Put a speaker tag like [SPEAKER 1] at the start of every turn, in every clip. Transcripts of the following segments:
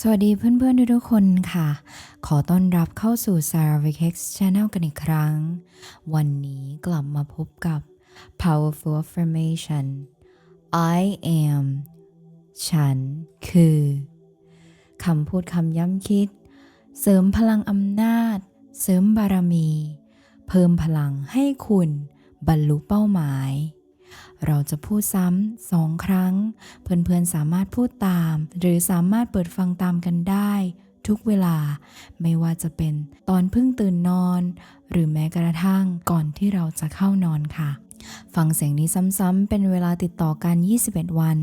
[SPEAKER 1] สวัสดีเพื่อนๆทุกๆคนค่ะ ขอต้อนรับเข้าสู่ Sarah v i k e x Channel กันอีกครั้ง วันนี้กลับมาพบกับ Powerful Affirmation I am ฉัน คือคำพูดคำย้ำคิด เสริมพลังอำนาจ เสริมบารมี เพิ่มพลังให้คุณบรรลุเป้าหมาย เราจะพูดซ้ำสองครั้ง เพื่อนๆสามารถพูดตาม หรือสามารถเปิดฟังตามกันได้ ทุกเวลา ไม่ว่าจะเป็นตอนเพิ่งตื่นนอน หรือแม้กระทั่งก่อนที่เราจะเข้านอนค่ะ ฟังเสียงนี้ซ้ำๆเป็นเวลาติดต่อกัน 21 วัน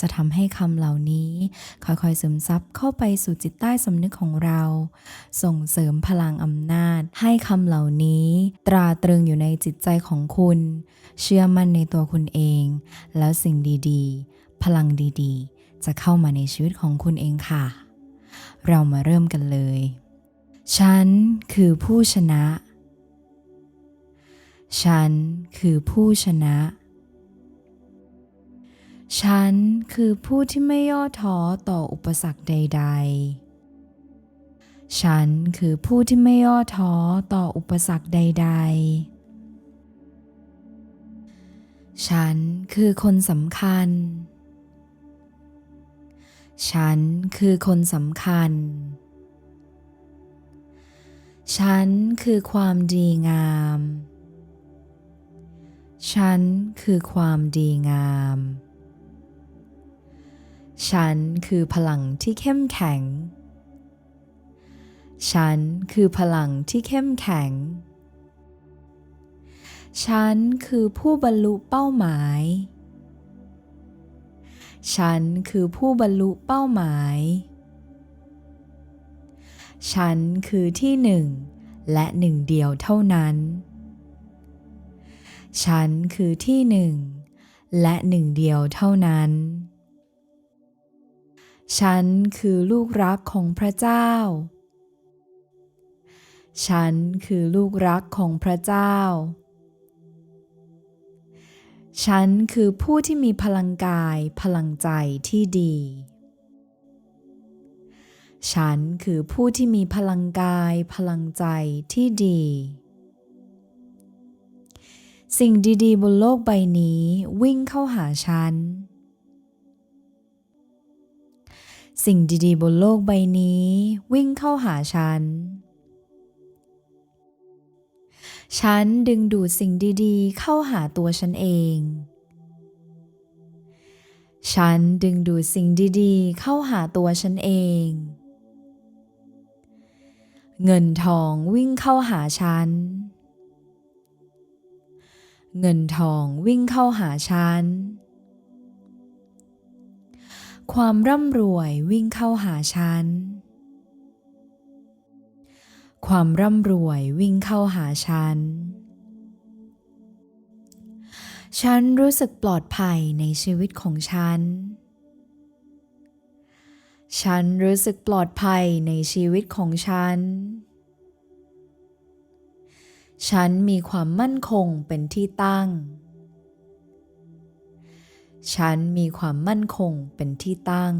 [SPEAKER 1] จะทำให้คำเหล่านี้ค่อยๆซึมซับเข้าไปสู่จิตใต้สำนึกของเรา ส่งเสริมพลังอำนาจ ให้คำเหล่านี้ ตราตรึงอยู่ในจิตใจของคุณ เชื่อมั่นในตัวคุณเอง แล้วสิ่งดีๆ พลังดีๆ จะเข้ามาในชีวิตของคุณเองค่ะ เรามาเริ่มกันเลย ฉันคือผู้ชนะ ฉันคือผู้ชนะ ฉันคือผู้ที่ไม่ย่อท้อต่ออุปสรรคใด ๆ ฉันคือผู้ที่ไม่ย่อท้อต่ออุปสรรคใด ๆ ฉันคือคนสำคัญ ฉันคือคนสำคัญฉันคือความดีงาม ฉั ฉันคือความดีงาม ฉันคือพลังที่เข้มแข็ง ฉันคือพลังที่เข้มแข็ง ฉันคือผู้บรรลุเป้าหมาย ฉันคือผู้บรรลุเป้าหมาย ฉันคือที่หนึ่งและหนึ่งเดียวเท่านั้น ฉันคือที่หนึ่ง และหนึ่งเดียวเท่านั้น ฉันคือลูกรักของพระเจ้า ฉันคือลูกรักของพระเจ้า ฉันคือผู้ที่มีพลังกายพลังใจที่ดี ฉันคือผู้ที่มีพลังกายพลังใจที่ดี สิ่งดีๆ บนโลกใบนี้วิ่งเข้าหาฉัน สิ่งดีๆ บนโลกใบนี้วิ่งเข้าหาฉัน ฉันดึงดูดสิ่งดีๆ เข้าหาตัวฉันเอง ฉันดึงดูดสิ่งดีๆ เข้าหาตัวฉันเอง เงินทองวิ่งเข้าหาฉัน เงินทองวิ่งเข้าหาฉัน ความร่ำรวยวิ่งเข้าหาฉัน ความร่ำรวยวิ่งเข้าหาฉัน ฉันรู้สึกปลอดภัยในชีวิตของฉัน ฉันรู้สึกปลอดภัยในชีวิตของฉัน ฉันมีความมั่นคงเป็นที่ตั้ง ฉันมีความมั่นคงเป็นที่ตั้ง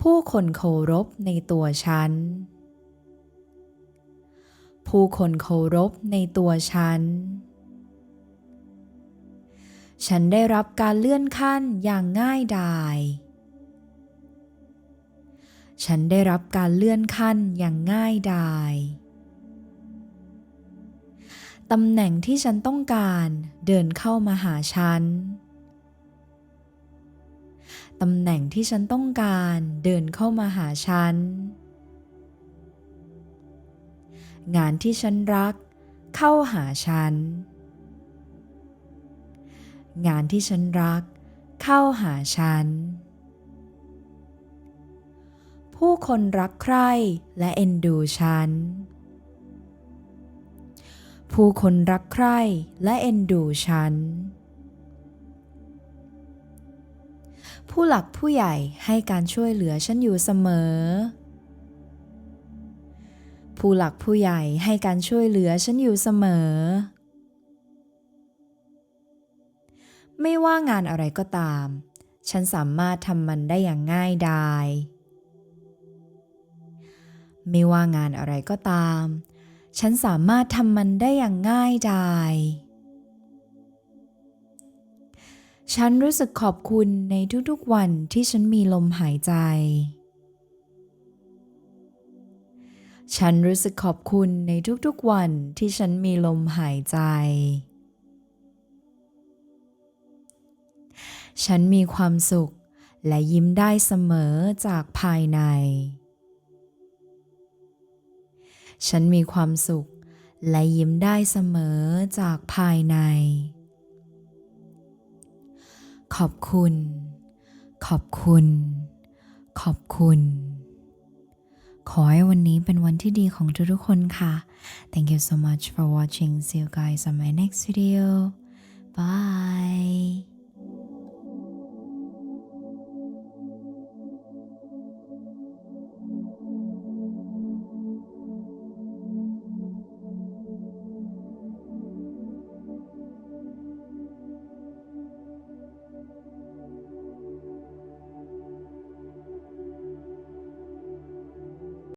[SPEAKER 1] ผู้คนเคารพในตัวฉัน ผู้คนเคารพในตัวฉัน ฉันได้รับการเลื่อนขั้นอย่างง่ายดายฉันได้รับการเลื่อนขั้นอย่างง่ายดาย ตำแหน่งที่ฉันต้องการเดินเข้ามาหาฉัน ตำแหน่งที่ฉันต้องการเดินเข้ามาหาฉัน งานที่ฉันรักเข้าหาฉัน งานที่ฉันรักเข้าหาฉัน ผู้คนรักใคร่และเอ็นดูฉัน ผู้คนรักใคร่และเอ็นดูฉัน ผู้หลักผู้ใหญ่ให้การช่วยเหลือฉันอยู่เสมอ ผู้หลักผู้ใหญ่ให้การช่วยเหลือฉันอยู่เสมอ ไม่ว่างานอะไรก็ตาม ฉันสามารถทำมันได้อย่างง่ายดาย ไม่ว่างานอะไรก็ตาม ฉันสามารถทำมันได้อย่างง่ายดาย ฉันรู้สึกขอบคุณในทุกๆวันที่ฉันมีลมหายใจ ฉันรู้สึกขอบคุณในทุกๆวันที่ฉันมีลมหายใจ ฉันมีความสุขและยิ้มได้เสมอจากภายใน ฉันมีความสุข และยิ้มได้เสมอจากภายใน ขอบคุณ ขอบคุณ ขอบคุณ ขอให้วันนี้เป็นวันที่ดีของทุกๆคนค่ะ Thank you so much for watching See you guys on my next video Bye